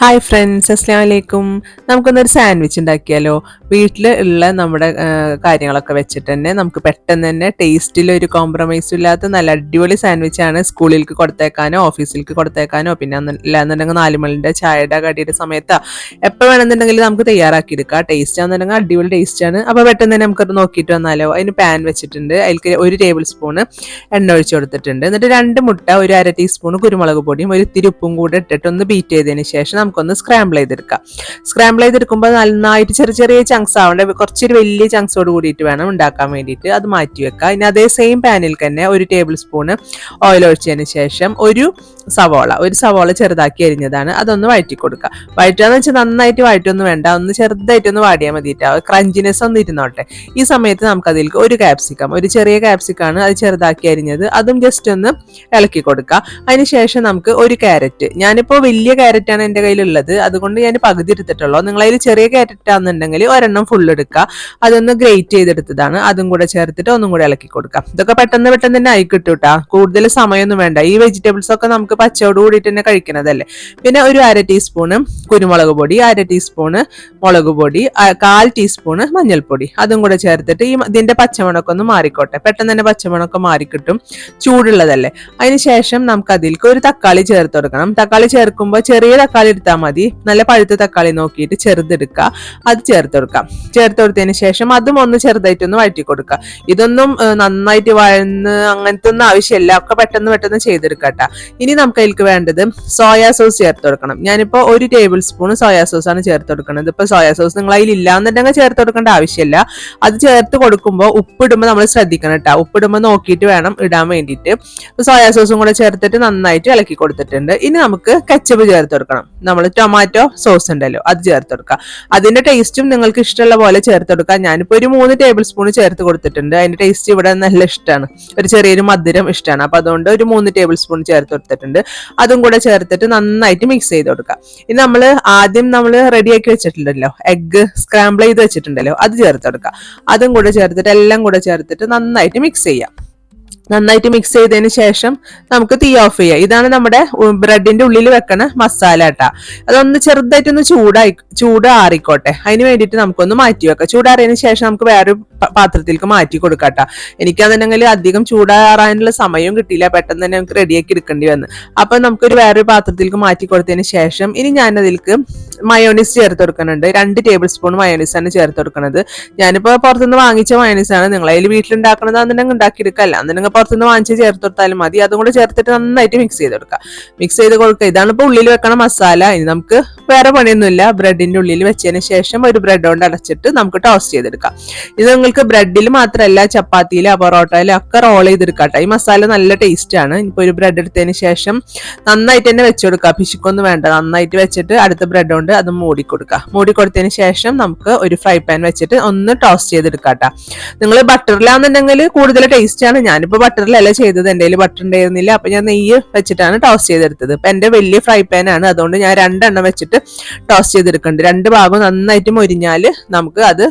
Hi friends അസ്സാം വലൈക്കും നമുക്കൊന്നൊരു sandwich ഉണ്ടാക്കിയാലോ? വീട്ടിൽ ഉള്ള നമ്മുടെ കാര്യങ്ങളൊക്കെ വെച്ചിട്ട് തന്നെ നമുക്ക് പെട്ടെന്ന് തന്നെ ടേസ്റ്റിൽ ഒരു കോംപ്രമൈസും ഇല്ലാത്ത നല്ല അടിപൊളി സാൻഡ്വിച്ചാണ് സ്കൂളിലേക്ക് കൊടുത്തേക്കാനോ ഓഫീസിലേക്ക് കൊടുത്തേക്കാനോ പിന്നെ ഇല്ലാന്നുണ്ടെങ്കിൽ നാലുമണിന്റെ ചായയുടെ കടിയുടെ സമയത്തോ. എപ്പോൾ വേണമെന്നുണ്ടെങ്കിൽ നമുക്ക് തയ്യാറാക്കിയെടുക്കാം. ടേസ്റ്റ് ആണെന്നുണ്ടെങ്കിൽ അടിപൊളി ടേസ്റ്റ് ആണ്. അപ്പോൾ പെട്ടെന്ന് തന്നെ നമുക്കത് നോക്കിയിട്ട് വന്നാലോ? അതിന് പാൻ വെച്ചിട്ടുണ്ട്. അതിലേക്ക് ഒരു ടേബിൾ സ്പൂണ് എണ്ണ ഒഴിച്ച് കൊടുത്തിട്ടുണ്ട്. എന്നിട്ട് രണ്ട് മുട്ട ഒരു അര ടീസ്പൂൺ കുരുമുളക് പൊടിയും ഒരു ഇത്തിരി ഉപ്പും കൂടെ ഇട്ടിട്ട് ഒന്ന് ബീറ്റ് ചെയ്തതിന് ശേഷം നമുക്കൊന്ന് സ്ക്രാമ്പിൾ ചെയ്തെടുക്കാം. സ്ക്രാമ്പിൾ ചെയ്തെടുക്കുമ്പോൾ നന്നായിട്ട് ചെറിയ ചെറിയ ചങ്ക്സ് ആവേണ്ട. കുറച്ചൊരു വലിയ ചങ്ക്സോട് കൂടിയിട്ട് വേണം ഉണ്ടാക്കാൻ വേണ്ടിയിട്ട്. അത് മാറ്റി വെക്കുക ഇനി അതേ സെയിം പാനിൽ തന്നെ ഒരു ടേബിൾ സ്പൂൺ ഓയിൽ ഒഴിച്ചതിന് ശേഷം ഒരു സവോള. ഒരു സവോള ചെറുതാക്കി അരിഞ്ഞതാണ്. അതൊന്ന് വഴറ്റി കൊടുക്കുക വഴറ്റുകയെന്ന് വെച്ചാൽ നന്നായിട്ട് വഴറ്റൊന്നും വേണ്ട. ഒന്ന് ചെറുതായിട്ടൊന്ന് വാടിയാൽ മതിയിട്ട് ക്രഞ്ചിനെസ് ഒന്ന് ഇരുന്നോട്ടെ. ഈ സമയത്ത് നമുക്ക് അതിലേക്ക് ഒരു ക്യാപ്സിക്കം ഒരു ചെറിയ ക്യാപ്സിക്കാണ് അത് ചെറുതാക്കി അരിഞ്ഞത്. അതും ജസ്റ്റ് ഒന്ന് ഇളക്കി കൊടുക്കുക അതിനുശേഷം നമുക്ക് ഒരു ക്യാരറ്റ് ഞാനിപ്പോൾ വലിയ ക്യാരറ്റാണ് എന്റെ കയ്യിലുള്ളത്. അതുകൊണ്ട് ഞാൻ പകുതി എടുത്തിട്ടുള്ളൂ. നിങ്ങളതിൽ ചെറിയ ക്യാരറ്റ് ആണെന്നുണ്ടെങ്കിൽ ഒരെണ്ണം ഫുൾ എടുക്കുക. അതൊന്ന് ഗ്രേറ്റ് ചെയ്തെടുത്തതാണ്. അതും കൂടെ ചേർത്തിട്ട് ഒന്നും കൂടെ ഇളക്കി കൊടുക്കാം. ഇതൊക്കെ പെട്ടെന്ന് പെട്ടെന്ന് തന്നെ ആയി കിട്ടും കൂടുതൽ സമയമൊന്നും വേണ്ട. ഈ വെജിറ്റബിൾസ് ഒക്കെ നമുക്ക് പച്ചയോട് കൂടിയിട്ട് തന്നെ കഴിക്കണതല്ലേ. പിന്നെ ഒരു അര ടീസ്പൂണ് കുരുമുളക് പൊടി അര ടീസ്പൂണ് മുളക് പൊടി കാൽ ടീസ്പൂണ് മഞ്ഞൾപ്പൊടി. അതും കൂടെ ചേർത്തിട്ട് ഈ ഇതിന്റെ പച്ചമണമൊക്കെ ഒന്ന് മാറിക്കോട്ടെ. പെട്ടെന്ന് തന്നെ പച്ചമുണക്കം മാറിക്കിട്ടും ചൂടുള്ളതല്ലേ. അതിനുശേഷം നമുക്ക് അതിലേക്ക് ഒരു തക്കാളി ചേർത്ത് കൊടുക്കണം. തക്കാളി ചേർക്കുമ്പോൾ ചെറിയ തക്കാളി എടുത്താൽ മതി. നല്ല പഴുത്ത തക്കാളി നോക്കിയിട്ട് ചെറുതെടുക്കുക. അത് ചേർത്ത് കൊടുക്കാം ചേർത്ത് കൊടുത്തതിന് ശേഷം അതും ഒന്ന് ചെറുതായിട്ടൊന്ന് വഴറ്റി കൊടുക്കുക. ഇതൊന്നും നന്നായിട്ട് വഴന്ന് അങ്ങനത്തെ ഒന്നും ആവശ്യമില്ല. ഒക്കെ പെട്ടെന്ന് പെട്ടെന്ന് ചെയ്തെടുക്കട്ട. ഇനി നമുക്ക് അതിലേക്ക് വേണ്ടത് സോയാ സോസ് ചേർത്ത് കൊടുക്കണം. ഞാനിപ്പോൾ ഒരു ടേബിൾ സ്പൂൺ സോയാ സോസ് ആണ് ചേർത്ത് കൊടുക്കുന്നത്. ഇപ്പൊ സോയാ സോസ് നിങ്ങൾ അതിൽ ഇല്ലാന്നുണ്ടെങ്കിൽ ചേർത്ത് കൊടുക്കേണ്ട ആവശ്യമില്ല. അത് ചേർത്ത് കൊടുക്കുമ്പോൾ ഉപ്പിടുമ്പോൾ നമ്മൾ ശ്രദ്ധിക്കണം കേട്ടോ ഉപ്പിടുമ്പോൾ നോക്കിയിട്ട് വേണം ഇടാൻ വേണ്ടിയിട്ട്. സോയാ സോസും കൂടെ ചേർത്തിട്ട് നന്നായിട്ട് ഇളക്കി കൊടുത്തിട്ടുണ്ട്. ഇനി നമുക്ക് കച്ചപ്പ് ചേർത്ത് കൊടുക്കണം. നമ്മൾ ടൊമാറ്റോ സോസ് ഉണ്ടല്ലോ അത് ചേർത്ത് കൊടുക്കുക. അതിന്റെ ടേസ്റ്റും നിങ്ങൾക്ക് ഇഷ്ടമുള്ള പോലെ ചേർത്ത് കൊടുക്കുക. ഞാനിപ്പോൾ ഒരു മൂന്ന് ടേബിൾ സ്പൂൺ ചേർത്ത് കൊടുത്തിട്ടുണ്ട്. അതിന്റെ ടേസ്റ്റ് ഇവിടെ നല്ല ഇഷ്ടമാണ്. ഒരു ചെറിയൊരു മധുരം ഇഷ്ടമാണ്. അപ്പോൾ അതുകൊണ്ട് ഒരു മൂന്ന് ടേബിൾ സ്പൂൺ ചേർത്ത് കൊടുത്തിട്ടുണ്ട്. അതും കൂടെ ചേർത്തിട്ട് നന്നായിട്ട് മിക്സ് ചെയ്ത് കൊടുക്കുക. ഇനി നമ്മൾ ആദ്യം നമ്മൾ റെഡിയാക്കി വെച്ചിട്ടുണ്ടല്ലോ. എഗ്ഗ് സ്ക്രാമ്പിൾ ചെയ്ത് വെച്ചിട്ടുണ്ടല്ലോ. അത് ചേർത്ത് കൊടുക്കുക. അതും കൂടെ ചേർത്തിട്ട് എല്ലാം കൂടെ ചേർത്തിട്ട് നന്നായിട്ട് മിക്സ് ചെയ്യാം. നന്നായിട്ട് മിക്സ് ചെയ്തതിന് ശേഷം നമുക്ക് തീ ഓഫ് ചെയ്യാം. ഇതാണ് നമ്മുടെ ബ്രെഡിന്റെ ഉള്ളിൽ വെക്കണ മസാല കേട്ടോ അതൊന്ന് ചെറുതായിട്ടൊന്ന് ചൂടായി ചൂട് ആറിക്കോട്ടെ. അതിന് വേണ്ടിയിട്ട് നമുക്കൊന്ന് മാറ്റി വെക്കാം. ചൂടാറിയതിന് ശേഷം നമുക്ക് വേറൊരു പാത്രത്തിലേക്ക് മാറ്റി കൊടുക്കാട്ടാ എനിക്കാണെന്നുണ്ടെങ്കിൽ അധികം ചൂടാറാനുള്ള സമയവും കിട്ടിയില്ല. പെട്ടെന്ന് തന്നെ നമുക്ക് റെഡിയാക്കി എടുക്കേണ്ടി വന്നു. അപ്പൊ നമുക്കൊരു വേറൊരു പാത്രത്തിലേക്ക് മാറ്റി കൊടുത്തതിന് ശേഷം ഇനി ഞാൻ അതിലേക്ക് മയോണീസ് ചേർത്ത് കൊടുക്കുന്നുണ്ട്. രണ്ട് ടേബിൾ സ്പൂൺ മയോണീസ് ആണ് ചേർത്ത് കൊടുക്കുന്നത്. ഞാനിപ്പോ പുറത്തുനിന്ന് വാങ്ങിച്ച മയോണീസ് ആണ്. നിങ്ങൾ അതിൽ വീട്ടിലുണ്ടാക്കണതാണെന്നുണ്ടെങ്കിൽ ഉണ്ടാക്കിയെടുക്കല്ല എന്നുണ്ടെങ്കിൽ പുറത്തുനിന്ന് വാങ്ങിച്ച് ചേർത്ത് കൊടുത്താലും മതി. അതും കൂടെ ചേർത്തിട്ട് നന്നായിട്ട് മിക്സ് ചെയ്ത് കൊടുക്കുക. മിക്സ് ചെയ്ത് കൊടുക്കുക. ഇതാണ് ഇപ്പോൾ ഉള്ളിൽ വെക്കണ മസാല. ഇനി നമുക്ക് വേറെ പണിയൊന്നുമില്ല. ബ്രെഡിന്റെ ഉള്ളിൽ വെച്ചതിന് ശേഷം ഒരു ബ്രെഡ് കൊണ്ട് അടച്ചിട്ട് നമുക്ക് ടോസ്റ്റ് ചെയ്തെടുക്കാം. ഇത് നിങ്ങൾക്ക് ബ്രെഡിൽ മാത്രമല്ല ചപ്പാത്തിയിലോ പൊറോട്ടയിലോ ഒക്കെ റോൾ ചെയ്തെടുക്കാം. ഈ മസാല നല്ല ടേസ്റ്റ് ആണ്. ഇപ്പൊ ഒരു ബ്രെഡ് എടുത്തതിന് ശേഷം നന്നായിട്ട് തന്നെ വെച്ച് കൊടുക്കുക. പിശുക്കൊന്നും വേണ്ട. നന്നായിട്ട് വെച്ചിട്ട് അടുത്ത ബ്രെഡ് കൊണ്ട് അത് മൂടി കൊടുക്കുക മൂടി കൊടുത്തതിന് ശേഷം നമുക്ക് ഒരു ഫ്രൈ പാൻ വെച്ചിട്ട് ഒന്ന് ടോസ്റ്റ് ചെയ്തെടുക്കാം കേട്ടോ നിങ്ങൾ ബട്ടറിലാണെന്നുണ്ടെങ്കിൽ കൂടുതൽ ടേസ്റ്റ് ആണ്. ഞാനിപ്പോൾ ബട്ടറിലല്ല ചെയ്തത്. എന്റെ കയ്യിൽ ബട്ടർ ഉണ്ടായിരുന്നില്ല. അപ്പം ഞാൻ നെയ്യ് വെച്ചിട്ടാണ് ടോസ്റ്റ് ചെയ്തെടുത്തത്. ഇപ്പം എന്റെ വലിയ ഫ്രൈ പാൻ ആണ്. അതുകൊണ്ട് ഞാൻ രണ്ടെണ്ണം വെച്ചിട്ട് ടോസ്റ്റ് ചെയ്തെടുക്കുന്നുണ്ട്. രണ്ട് ഭാഗം നന്നായിട്ട് മൊരിഞ്ഞാൽ നമുക്ക് അത്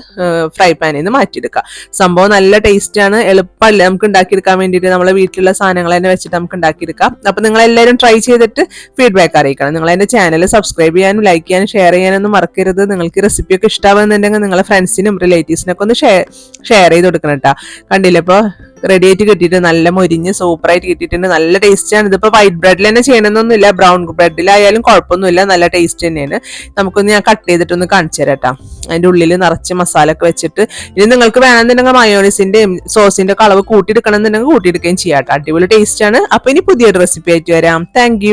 ഫ്രൈ പാനിൽ നിന്ന് മാറ്റിയെടുക്കാം. സംഭവം നല്ല ടേസ്റ്റ് ആണ്. എളുപ്പമല്ല നമുക്ക് ഉണ്ടാക്കിയെടുക്കാൻ വേണ്ടിയിട്ട്? നമ്മളെ വീട്ടിലുള്ള സാധനങ്ങൾ തന്നെ വെച്ചിട്ട് നമുക്ക് ഉണ്ടാക്കിയെടുക്കാം. അപ്പം നിങ്ങൾ എല്ലാവരും ട്രൈ ചെയ്തിട്ട് ഫീഡ്ബാക്ക് അറിയിക്കണം. നിങ്ങൾ എന്റെ ചാനൽ സബ്സ്ക്രൈബ് ചെയ്യാനും ലൈക്ക് ചെയ്യാനും ഷെയർ ചെയ്യാനൊന്നും മറക്കരുത്. നിങ്ങൾക്ക് റെസിപ്പി ഒക്കെ ഇഷ്ടമാവുന്നുണ്ടെങ്കിൽ നിങ്ങളെ ഫ്രണ്ട്സിനും റിലേറ്റീവ്സിനൊക്കെ ഒന്ന് ഷെയർ ഷെയർ ചെയ്ത് കൊടുക്കണം കേട്ടോ കണ്ടില്ലേ ഇപ്പോൾ റെഡി ആയിട്ട് കിട്ടിയിട്ട് നല്ല മൊരിഞ്ഞ് സൂപ്പറായിട്ട് കിട്ടിയിട്ടുണ്ട്. നല്ല ടേസ്റ്റ് ആണ്. ഇതിപ്പോൾ വൈറ്റ് ബ്രെഡിൽ തന്നെ ചെയ്യണമെന്നൊന്നുമില്ല ബ്രൗൺ ബ്രെഡിലായാലും കുഴപ്പമൊന്നുമില്ല. നല്ല ടേസ്റ്റ് തന്നെയാണ്. നമുക്കൊന്ന് ഞാൻ കട്ട് ചെയ്തിട്ടൊന്ന് കാണിച്ചു തരാം അതിന്റെ ഉള്ളിൽ നിറച്ച് മസാല ഒക്കെ വെച്ചിട്ട് ഇനി നിങ്ങൾക്ക് വേണമെന്നുണ്ടെങ്കിൽ മയോണീസിന്റെയും സോസിന്റെ ഒക്കെ അളവ് കൂട്ടിയെടുക്കണം എന്നുണ്ടെങ്കിൽ കൂട്ടിയെടുക്കുകയും ചെയ്യാം കേട്ടോ അടിപൊളി ടേസ്റ്റ് ആണ്. അപ്പോൾ ഇനി പുതിയൊരു റെസിപ്പി ആയിട്ട് വരാം. താങ്ക്